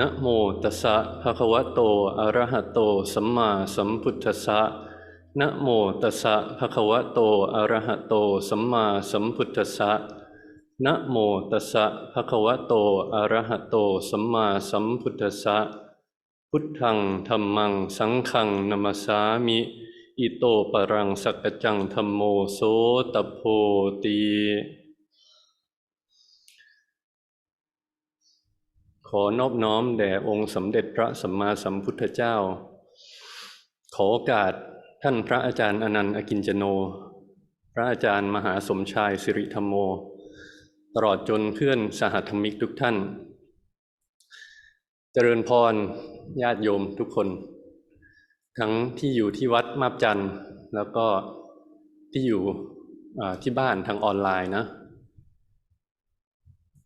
นะโมตัสสะภะคะวะโตอะระหะโต สัมมาสัมพุทธัสสะนะโมตัสสะภะคะวะโตอะระหะโต สัมมาสัมพุทธัสสะนะโมตัสสะภะคะวะโตอะระหะโต สัมมาสัมพุทธัสสะพุทธังธัมมัง สังฆังนัมสสามิ อิโตปรังสักกจังธัมโมโสตโพตี อนอบน้อมแด่องค์สมเด็จพระสัมมาสัมพุทธเจ้า ขอโอกาสท่านพระอาจารย์อนันต์อกินจโน พระอาจารย์มหาสมชายสิริธรรมโม ตลอดจนเพื่อนสหธรรมิกทุกท่าน เจริญพรญาติโยมทุกคน ทั้งที่อยู่ที่วัดมาบจันทร์แล้วก็ที่อยู่ที่บ้านทางออนไลน์นะ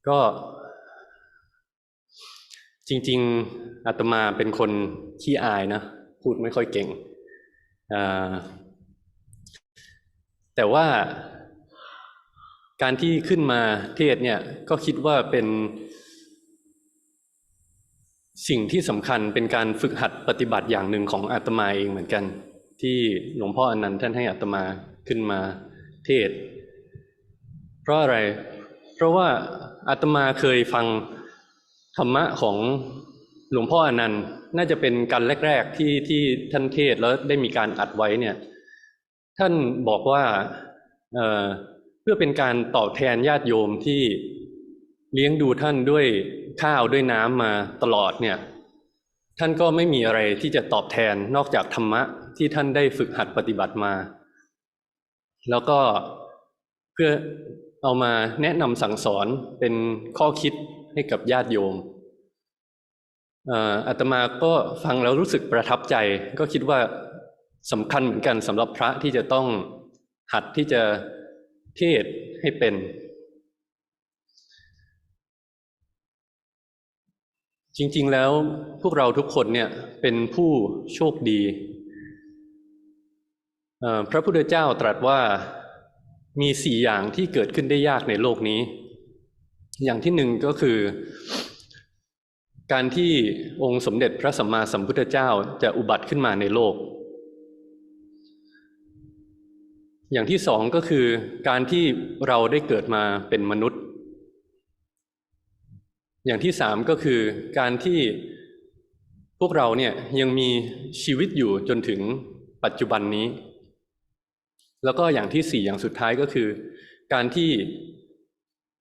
ก็ จริง ๆอาตมาเป็นคนขี้อายนะพูดไม่ค่อยเก่งแต่ว่าการที่ขึ้นมาเทศเนี่ยก็คิดว่าเป็นสิ่งที่สำคัญเป็นการฝึกหัดปฏิบัติอย่างหนึ่งของอาตมาเองเหมือนกัน ที่หลวงพ่ออนันต์ท่านให้อาตมาขึ้นมาเทศ เพราะอะไร เพราะว่าอาตมาเคยฟัง ธรรมะของหลวงพ่ออนันต์น่าจะเป็นการแรก ๆ ที่ที่ท่านเทศแล้วได้มีการอัดไว้เนี่ย ท่านบอกว่าเเพื่อเป็นการตอบแทนญาติโยมที่เลี้ยงดูท่านด้วยข้าวด้วยน้ำมาตลอดเนี่ย ท่านก็ไม่มีอะไรที่จะตอบแทนนอกจากธรรมะที่ท่านได้ฝึกหัดปฏิบัติมา แล้วก็เพื่อเอามาแนะนำสั่งสอนเป็นข้อคิด ให้กับญาติโยมอาตมาก็ฟังแล้วรู้สึกประทับใจ ก็คิดว่าสำคัญเหมือนกันสำหรับพระที่จะต้องหัดที่จะเทศให้เป็น จริงๆแล้วพวกเราทุกคนเนี่ยเป็นผู้โชคดี พระพุทธเจ้าตรัสว่ามีสี่อย่างที่เกิดขึ้นได้ยากในโลกนี้ อย่างที่หนึ่งก็คือ การที่องค์สมเด็จพระสัมมาสัมพุทธเจ้าจะอุบัติขึ้นมาในโลก อย่างที่สองก็คือการที่เราได้เกิดมาเป็นมนุษย์ อย่างที่สามก็คือการที่พวกเราเนี่ยยังมีชีวิตอยู่จนถึงปัจจุบันนี้ แล้วก็อย่างที่สี่อย่างสุดท้ายก็คือ การที่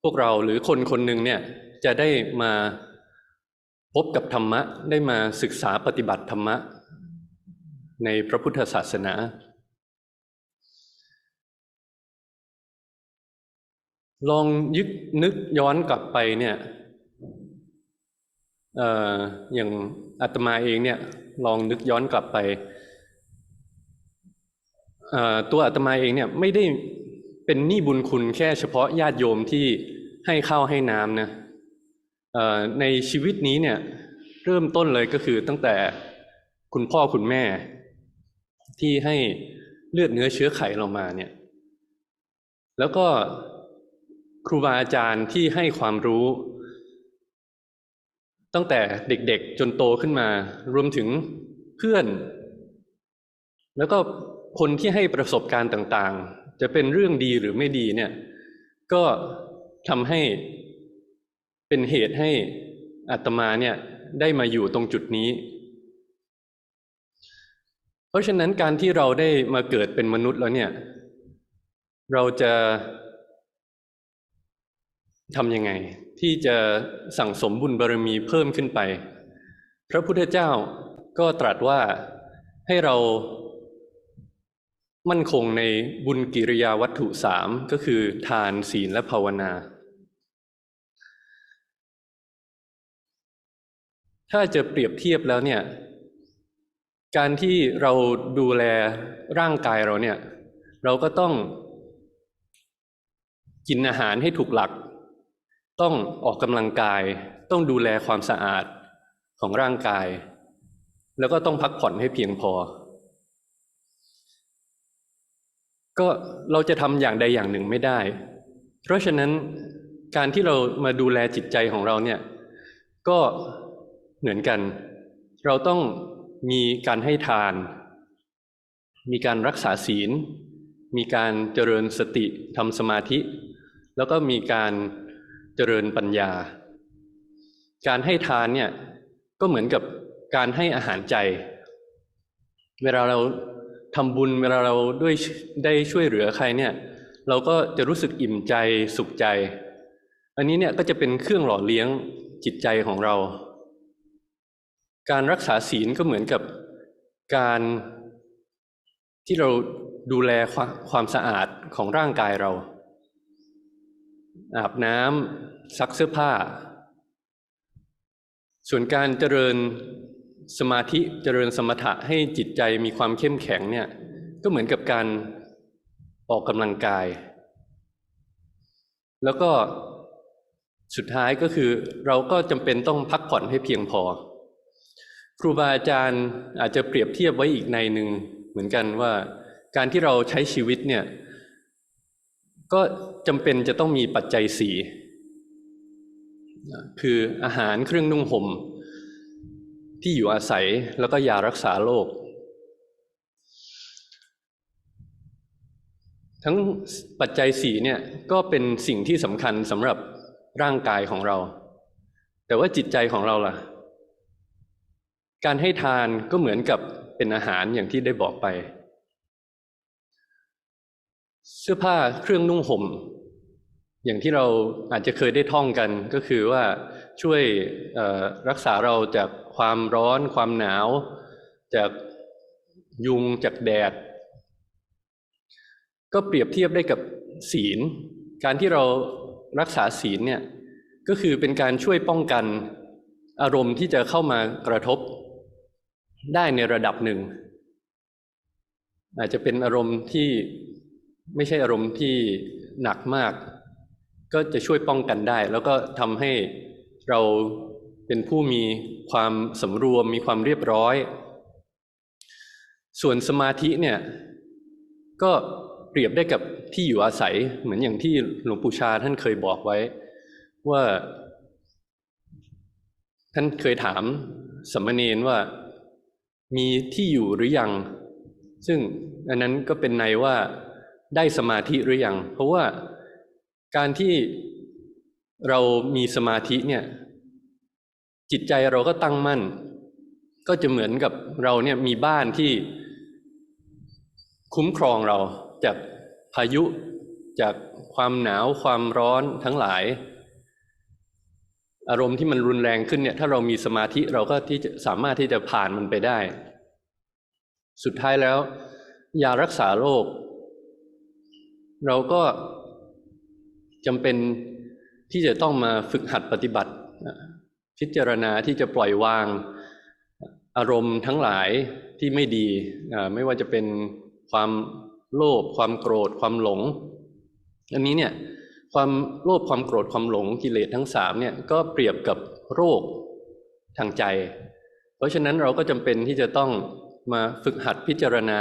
พวกเราหรือคนคนหนึ่งเนี่ยจะได้มาพบกับธรรมะ ได้มาศึกษาปฏิบัติธรรมะ ในพระพุทธศาสนา ลองยึกนึกย้อนกลับไปเนี่ยออย่างอาตมาเองเนี่ยลองนึกย้อนกลับไปตัวอาตมาเองเนี่ยไม่ได้ เป็นหนี้บุญคุณแค่เฉพาะญาติโยมที่ให้ข้าวให้น้ำนะในชีวิตนี้เนี่ยเริ่มต้นเลยก็คือตั้งแต่คุณพ่อคุณแม่ ที่ให้เลือดเนื้อเชื้อไขเรามาเนี่ย แล้วก็ครูบาอาจารย์ที่ให้ความรู้ ตั้งแต่เด็กๆจนโตขึ้นมา รวมถึงเพื่อน แล้วก็คนที่ให้ประสบการณ์ต่างๆ จะเป็นเรื่องดีหรือไม่ดีเนี่ย ก็ทำให้เป็นเหตุให้อาตมาเนี่ยได้มาอยู่ตรงจุดนี้ เพราะฉะนั้นการที่เราได้มาเกิดเป็นมนุษย์แล้วเนี่ย เราจะทำยังไง ที่จะสั่งสมบุญบารมีเพิ่มขึ้นไป พระพุทธเจ้าก็ตรัสว่าให้เรา มั่นคงในบุญกิริยาวัตถุสามก็คือ ทานศีลและภาวนา ถ้าจะเปรียบเทียบแล้วเนี่ย การที่เราดูแลร่างกายเราเนี่ย เราก็ต้องกินอาหารให้ถูกหลัก ต้องออกกำลังกาย ต้องดูแลความสะอาดของร่างกาย แล้วก็ต้องพักผ่อนให้เพียงพอ ก็เราจะทำอย่างใดอย่างหนึ่งไม่ได้ เพราะฉะนั้นการที่เรามาดูแลจิตใจของเราเนี่ยก็เหมือนกัน เราต้องมีการให้ทาน มีการรักษาศีล มีการเจริญสติทำสมาธิ แล้วก็มีการเจริญปัญญา การให้ทานเนี่ยก็เหมือนกับการให้อาหารใจ เวลาเรา ทำบุญเวลาเราด้วยได้ช่วยเหลือใครเนี่ย เราก็จะรู้สึกอิ่มใจสุขใจ อันนี้เนี่ยก็จะเป็นเครื่องหล่อเลี้ยงจิตใจของเรา การรักษาศีลก็เหมือนกับการที่เราดูแลความความสะอาดของร่างกายเรา อาบน้ำซักเสื้อผ้า ส่วนการเจริญ สมาธิเจริญสมถะให้จิตใจมีความเข้มแข็งเนี่ย ก็เหมือนกับการออกกำลังกาย แล้วก็สุดท้ายก็คือเราก็จำเป็นต้องพักผ่อนให้เพียงพอ ครูบาอาจารย์อาจจะเปรียบเทียบไว้อีกในหนึ่งเหมือนกันว่าการที่เราใช้ชีวิตเนี่ย ก็จำเป็นจะต้องมีปัจจัยสีคืออาหารเครื่องนุ่งห่ม ที่อยู่อาศัยแล้วก็ยารักษาโรคทั้งปัจจัยสีเนี่ยก็เป็นสิ่งที่สำคัญสำหรับร่างกายของเรา แต่ว่าจิตใจของเราล่ะ การให้ทานก็เหมือนกับเป็นอาหารอย่างที่ได้บอกไป เสื้อผ้าเครื่องนุ่งห่ม อย่างที่เราอาจจะเคยได้ท่องกันก็คือว่าช่วยรักษาเราจากความร้อนความหนาว จากยุงจากแดด ก็เปรียบเทียบได้กับศีล การที่เรารักษาศีลเนี่ยก็คือเป็นการช่วยป้องกันอารมณ์ที่จะเข้ามากระทบได้ในระดับหนึ่ง อาจจะเป็นอารมณ์ที่ไม่ใช่อารมณ์ที่หนักมาก ก็จะช่วยป้องกันได้ แล้วก็ทำให้เราเป็นผู้มีความสำรวมมีความเรียบร้อย ส่วนสมาธิเนี่ยก็เปรียบได้กับที่อยู่อาศัยเหมือนอย่างที่หลวงปู่ชาท่านเคยบอกไว้ ว่า ท่านเคยถามสมณเณรว่า มีที่อยู่หรือยัง ซึ่งอันนั้นก็เป็นในว่าได้สมาธิหรือยัง เพราะว่า การที่เรามีสมาธิเนี่ย จิตใจเราก็ตั้งมั่น ก็จะเหมือนกับเราเนี่ยมีบ้านที่คุ้มครองเราจากพายุจากความหนาวความร้อนทั้งหลาย อารมณ์ที่มันรุนแรงขึ้นเนี่ย ถ้าเรามีสมาธิเราก็ที่จะสามารถที่จะผ่านมันไปได้ สุดท้ายแล้ว ยารักษาโรคเราก็ จำเป็นที่จะต้องมาฝึกหัดปฏิบัติ พิจารณาที่จะปล่อยวางอารมณ์ทั้งหลายที่ไม่ดี ไม่ว่าจะเป็นความโลภความโกรธความหลง อันนี้เนี่ยความโลภความโกรธความหลงกิเลสทั้งสามเนี่ยก็เปรียบกับโรคทางใจ เพราะฉะนั้นเราก็จำเป็นที่จะต้องมาฝึกหัดพิจารณา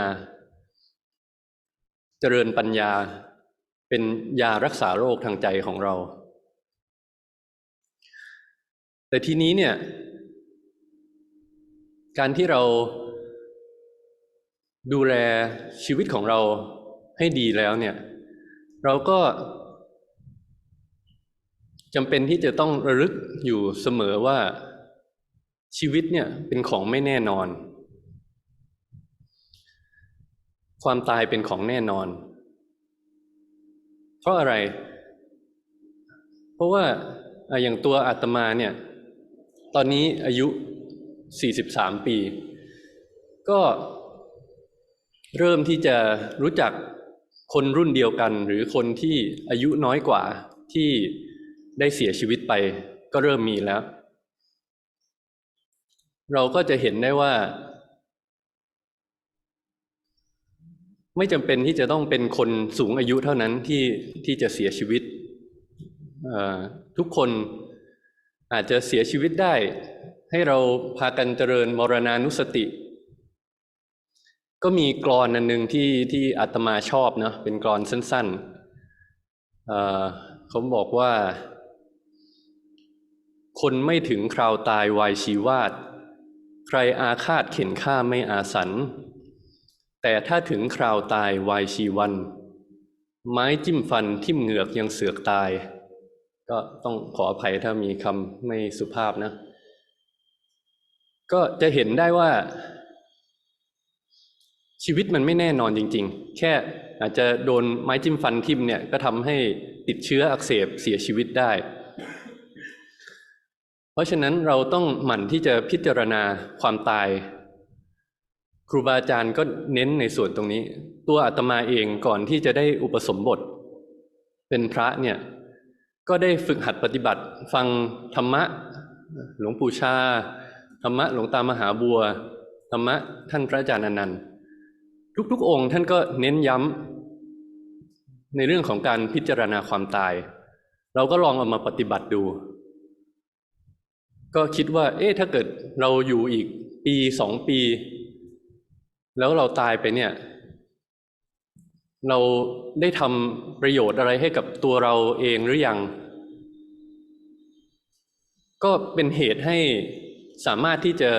เจริญปัญญา เป็นยารักษาโรคทางใจของเรา แต่ทีนี้เนี่ย การที่เราดูแลชีวิตของเราให้ดีแล้วเนี่ย เราก็จำเป็นที่จะต้องระลึกอยู่เสมอว่าชีวิตเนี่ยเป็นของไม่แน่นอน ความตายเป็นของแน่นอน เพราะอะไร เพราะว่าอย่างตัวอาตมาเนี่ย ตอนนี้อายุ 43 ปี ก็เริ่มที่จะรู้จักคนรุ่นเดียวกัน หรือคนที่อายุน้อยกว่าที่ได้เสียชีวิตไป ก็เริ่มมีแล้ว เราก็จะเห็นได้ว่า ไม่จำเป็นที่จะต้องเป็นคนสูงอายุเท่านั้นที่ที่จะเสียชีวิต ทุกคนอาจจะเสียชีวิตได้ ให้เราพากันเจริญมรณานุสติ ก็มีกรอนอันหนึ่งที่ที่อาตมาชอบเนาะเป็นกรอนสั้นๆเขาบอกว่า คนไม่ถึงคราวตายวายชีวาดใครอาฆาตเข็นฆ่าไม่อาสัน แต่ถ้าถึงคราวตายวายชีวัน ไม้จิ้มฟันทิ่มเหงือกยังเสือกตาย ก็ต้องขออภัยถ้ามีคำไม่สุภาพนะ ก็จะเห็นได้ว่า ชีวิตมันไม่แน่นอนจริง ๆ แค่อาจจะโดนไม้จิ้มฟันทิ่มเนี่ยก็ทำให้ติดเชื้ออักเสบเสียชีวิตได้ เพราะฉะนั้นเราต้องหมั่นที่จะพิจารณาความตาย ครูบาอาจารย์ก็เน้นในส่วนตรงนี้ ตัวอาตมาเองก่อนที่จะได้อุปสมบท เป็นพระเนี่ย ก็ได้ฝึกหัดปฏิบัติ ฟังธรรมะ หลวงปู่ชา ธรรมะหลวงตามหาบัว ธรรมะท่านพระอาจารย์อนันต์ทุกๆ องค์ท่านก็เน้นย้ำในเรื่องของการพิจารณาความตาย เราก็ลองเอามาปฏิบัติดู ก็คิดว่า เอ๊ะถ้าเกิดเราอยู่อีกปีสองปี แล้วเราตายไปเนี่ย เราได้ทำประโยชน์อะไรให้กับตัวเราเองหรือยัง ก็เป็นเหตุให้สามารถที่จะ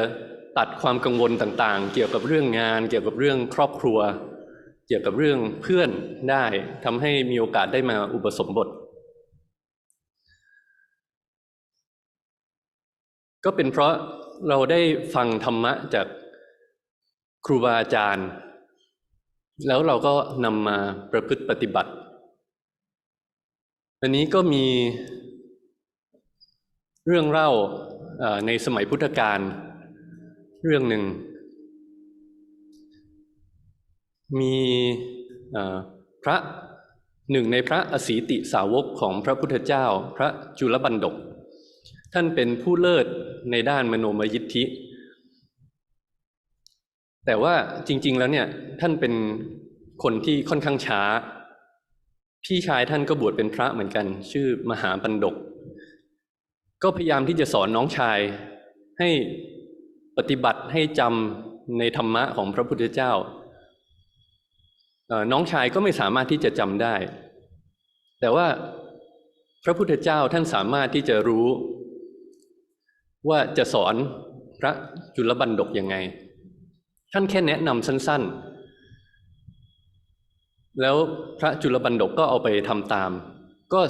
ตัดความกังวลต่างๆ เกี่ยวกับเรื่องงาน เกี่ยวกับเรื่องครอบครัว เกี่ยวกับเรื่องเพื่อนได้ทำให้มีโอกาสได้มาอุปสมบท ก็เป็นเพราะเราได้ฟังธรรมะจาก ครูบาอาจารย์ แล้วเราก็นำมาประพฤติปฏิบัติ อันนี้ก็มีเรื่องเล่าในสมัยพุทธกาลเรื่องหนึ่ง มีพระหนึ่งในพระอสีติสาวกของพระพุทธเจ้า พระจุลบันดก ท่านเป็นผู้เลิศในด้านมโนมยิทธิ แต่ว่าจริง ๆ แล้วเนี่ยท่านเป็นคนที่ค่อนข้างช้า พี่ชายท่านก็บวชเป็นพระเหมือนกัน ชื่อมหาบันดก ก็พยายามที่จะสอนน้องชายให้ปฏิบัติให้จำในธรรมะของพระพุทธเจ้า น้องชายก็ไม่สามารถที่จะจำได้ แต่ว่าพระพุทธเจ้าท่านสามารถที่จะรู้ ว่าจะสอนพระจุลบันดกยังไง ท่านแค่แนะนำสั้น ๆ แล้วพระจุลบันดกก็เอาไปทำตาม ก็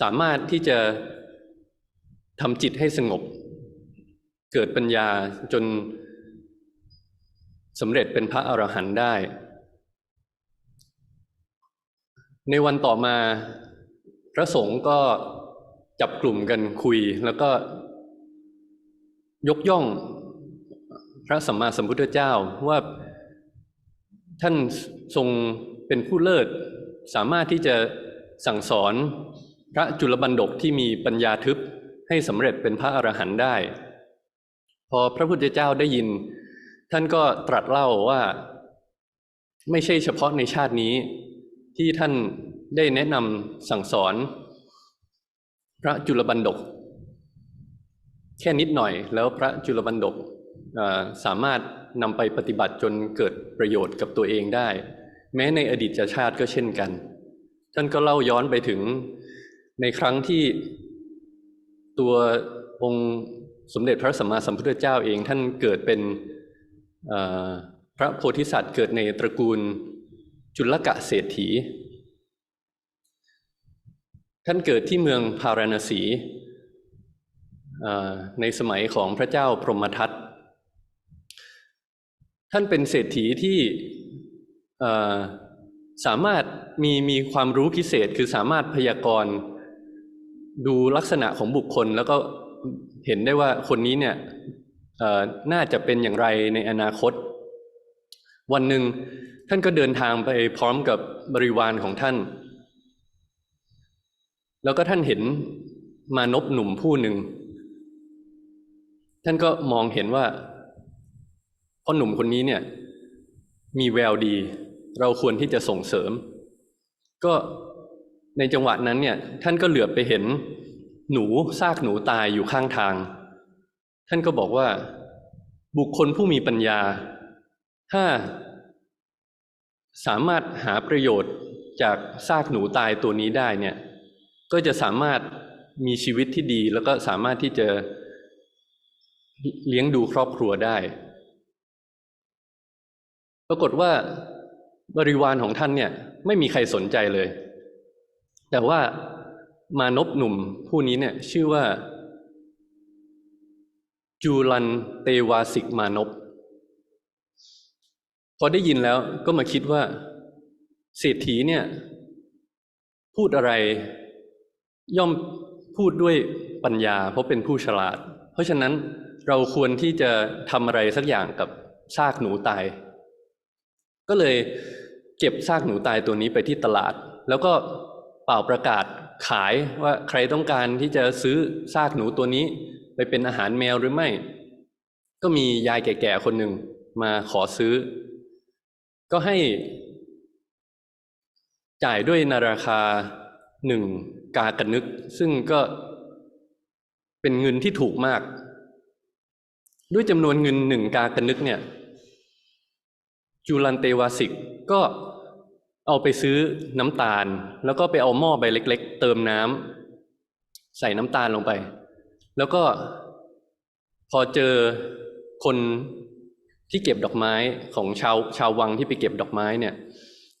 สามารถที่จะทำจิตให้สงบ เกิดปัญญาจนสำเร็จเป็นพระอรหันต์ได้ ในวันต่อมา พระสงฆ์ก็จับกลุ่มกันคุยแล้วก็ยกย่อง พระสัมมาสัมพุทธเจ้าว่าท่านทรงเป็นผู้เลิศ สามารถที่จะสั่งสอนพระจุลบันดกที่มีปัญญาทึบให้สำเร็จเป็นพระอรหันต์ได้ พอพระพุทธเจ้าได้ยิน ท่านก็ตรัสเล่าว่า ไม่ใช่เฉพาะในชาตินี้ ที่ท่านได้แนะนำสั่งสอน พระจุลบันดก แค่นิดหน่อยแล้วพระจุลบันดก สามารถนำไปปฏิบัติจนเกิดประโยชน์กับตัวเองได้ แม้ในอดีตชาติก็เช่นกัน ท่านก็เล่าย้อนไปถึงในครั้งที่ตัวองค์สมเด็จพระสัมมาสัมพุทธเจ้าเองท่านเกิดเป็นพระโพธิสัตว์เกิดในตระกูลจุลกะเศรษฐี ท่านเกิดที่เมืองพาราณสีในสมัยของพระเจ้าพรหมทัต ท่านเป็นเศรษฐีที่สามารถมีมีความรู้พิเศษ คือสามารถพยากรณ์ดูลักษณะของบุคคล แล้วก็เห็นได้ว่าคนนี้เนี่ยน่าจะเป็นอย่างไรในอนาคต วันหนึ่งท่านก็เดินทางไปพร้อมกับบริวารของท่าน แล้วก็ท่านเห็นมานพหนุ่มผู้หนึ่ง ท่านก็มองเห็นว่า พ่อหนุ่มคนนี้เนี่ย มีแววดี เราควรที่จะส่งเสริม ก็ในจังหวะนั้นเนี่ย ท่านก็เหลือไปเห็น หนูซากหนูตายอยู่ข้างทาง ท่านก็บอกว่า บุคคลผู้มีปัญญา ถ้า สามารถหาประโยชน์จากซากหนูตายตัวนี้ได้เนี่ย ก็จะสามารถมีชีวิตที่ดี แล้วก็สามารถที่จะเลี้ยงดูครอบครัวได้ ปรากฏว่าบริวารของท่านเนี่ยไม่มีใครสนใจเลย แต่ว่ามานพหนุ่มผู้นี้เนี่ยชื่อว่า จูลันเตวาสิกมานพพอได้ยินแล้วก็มาคิดว่าเศรษฐีเนี่ย พูดอะไรย่อมพูดด้วยปัญญา เพราะเป็นผู้ฉลาด เพราะฉะนั้นเราควรที่จะทำอะไรสักอย่างกับซากหนูตาย ก็เลยเก็บซากหนูตายตัวนี้ไปที่ตลาด แล้วก็เป่าประกาศขายว่าใครต้องการที่จะซื้อซากหนูตัวนี้ ไปเป็นอาหารแมวหรือไม่ ก็มียายแก่ๆคนหนึ่งมาขอซื้อ ก็ให้จ่ายด้วยนาราคาหนึ่งกากระนึก ซึ่งก็เป็นเงินที่ถูกมาก ด้วยจำนวนเงินหนึ่งกากระนึกเนี่ย จูลันเตวาสิกก็เอาไปซื้อน้ำตาล แล้วก็ไปเอาหม้อใบเล็ก ๆ เติมน้ำใส่น้ำตาลลงไป แล้วก็พอเจอคนที่เก็บดอกไม้ของชาวชาววังที่ไปเก็บดอกไม้เนี่ย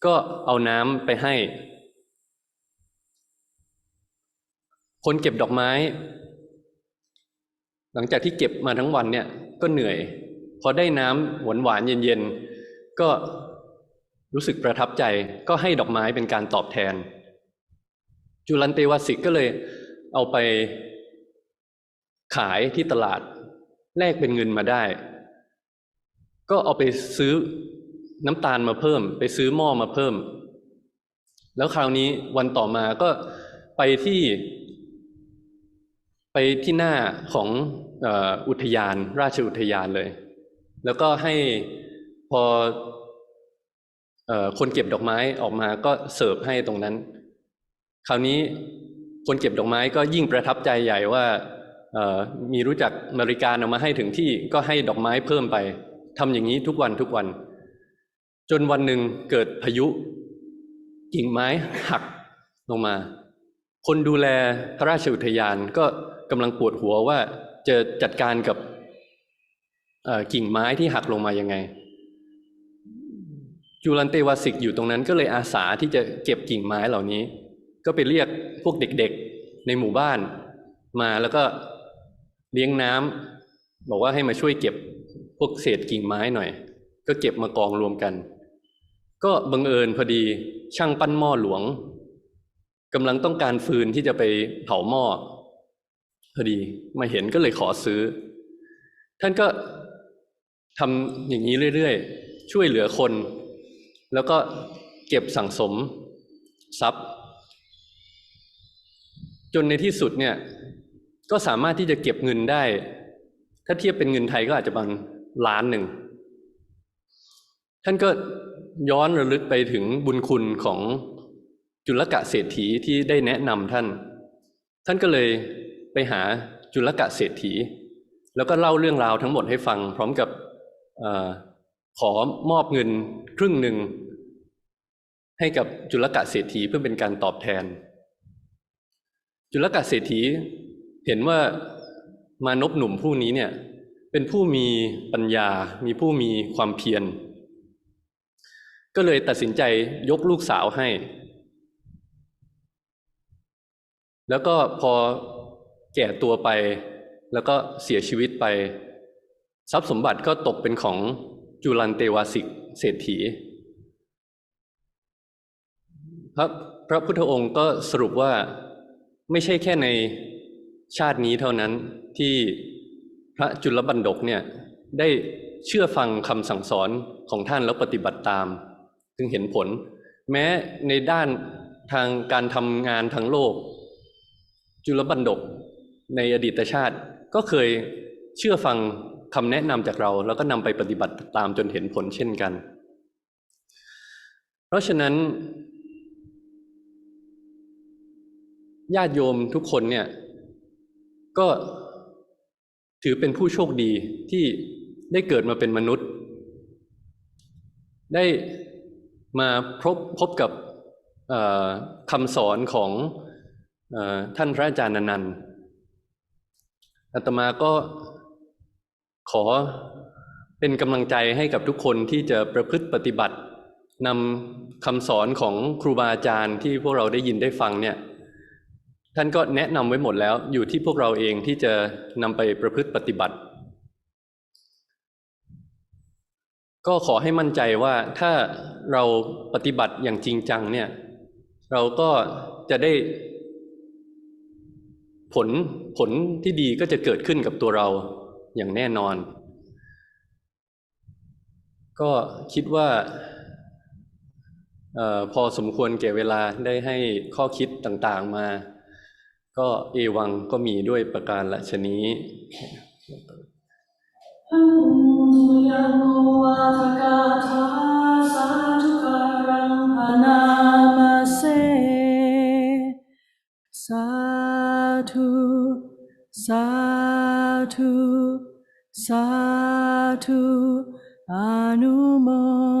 ก็เอาน้ำไปให้ คนเก็บดอกไม้ หลังจากที่เก็บมาทั้งวันเนี่ย ก็เหนื่อย พอได้น้ำหวานหวานเย็น ก็รู้สึกประทับใจก็ให้ดอกไม้เป็นการตอบแทน จุลันเตวสิกก็เลยเอาไปขายที่ตลาดแลกเป็นเงินมาได้ ก็เอาไปซื้อน้ำตาลมาเพิ่ม ไปซื้อหม้อมาเพิ่ม แล้วคราวนี้วันต่อมาก็ไปที่ไปที่หน้าของอ,อ,อุทยาน ราชอุทยานเลย แล้วก็ให้ พอคนเก็บดอกไม้ออกมาก็เสิร์ฟให้ตรงนั้น คราวนี้คนเก็บดอกไม้ก็ยิ่งประทับใจใหญ่ว่ามีรู้จักนาฬิกาเอามาให้ถึงที่ก็ให้ดอกไม้เพิ่มไปทำอย่างนี้ทุกวันทุกวัน จนวันหนึ่งเกิดพายุ กิ่งไม้หักลงมา คนดูแลพระราชอุทยานก็กำลังปวดหัวว่าจะจัดการกับกิ่งไม้ที่หักลงมายังไง จูลันเตวาสิกอยู่ตรงนั้นก็เลยอาสาที่จะเก็บกิ่งไม้เหล่านี้ ก็ไปเรียกพวกเด็กๆในหมู่บ้าน มาแล้วก็เลี้ยงน้ำบอกว่าให้มาช่วยเก็บพวกเศษกิ่งไม้หน่อย ก็เก็บมากองรวมกัน ก็บังเอิญพอดีช่างปั้นหม้อหลวงกำลังต้องการฟืนที่จะไปเผาหม้อพอดีมาเห็นก็เลยขอซื้อ ท่านก็ทำอย่างนี้เรื่อยๆ ช่วยเหลือคน แล้วก็เก็บสั่งสมทรัพย์ จนในที่สุดเนี่ยก็สามารถที่จะเก็บเงินได้ ถ้าเทียบเป็นเงินไทยก็อาจจะประมาณล้านหนึ่ง ท่านก็ย้อนระลึกไปถึงบุญคุณของจุลกะเศรษฐีที่ได้แนะนำท่าน ท่านก็เลยไปหาจุลกะเศรษฐี แล้วก็เล่าเรื่องราวทั้งหมดให้ฟัง พร้อมกับ ขอมอบเงินครึ่งหนึ่ง ให้กับจุลกะเศรษฐีเพื่อเป็นการตอบแทน จุลกะเศรษฐีเห็นว่ามานพหนุ่มผู้นี้เนี่ยเป็นผู้มีปัญญา มีผู้มีความเพียร ก็เลยตัดสินใจยกลูกสาวให้ แล้วก็พอแก่ตัวไป แล้วก็เสียชีวิตไป ทรัพย์สมบัติก็ตกเป็นของ จุลันเตวาสิกเศรษฐีพระพระพุทธองค์ก็สรุปว่าไม่ใช่แค่ในชาตินี้เท่านั้นที่พระจุลบันดกเนี่ยได้เชื่อฟังคำสั่งสอนของท่านแล้วปฏิบัติตามจึงเห็นผล แม้ในด้านทางการทำงานทางโลก จุลบันดกในอดีตชาติก็เคยเชื่อฟัง คำแนะนำจากเราแล้วก็นำไปปฏิบัติตามจนเห็นผลเช่นกัน เพราะฉะนั้นญาติโยมทุกคนเนี่ย ก็ถือเป็นผู้โชคดีที่ได้เกิดมาเป็นมนุษย์ ได้มาพบพบกับคำสอนของอท่านพระอาจารย์นันต์อาตมาก็ ขอเป็นกำลังใจให้กับทุกคนที่จะประพฤติปฏิบัตินำคำสอนของครูบาอาจารย์ที่พวกเราได้ยินได้ฟังเนี่ยท่านก็แนะนำไว้หมดแล้ว อยู่ที่พวกเราเองที่จะนำไปประพฤติปฏิบัติ ก็ขอให้มั่นใจว่าถ้าเราปฏิบัติอย่างจริงจังเนี่ย เราก็จะได้ผลผลที่ดีก็จะเกิดขึ้นกับตัวเรา อย่างแน่นอน ก็คิดว่าออพอสมควรแก่เวลาได้ให้ข้อคิดต่างๆมา ก็เอวังก็มีด้วยประการละชนี้ยังวาทกาธาสาธุการังพนามาเสสาธุ Satu, satu, anumotami.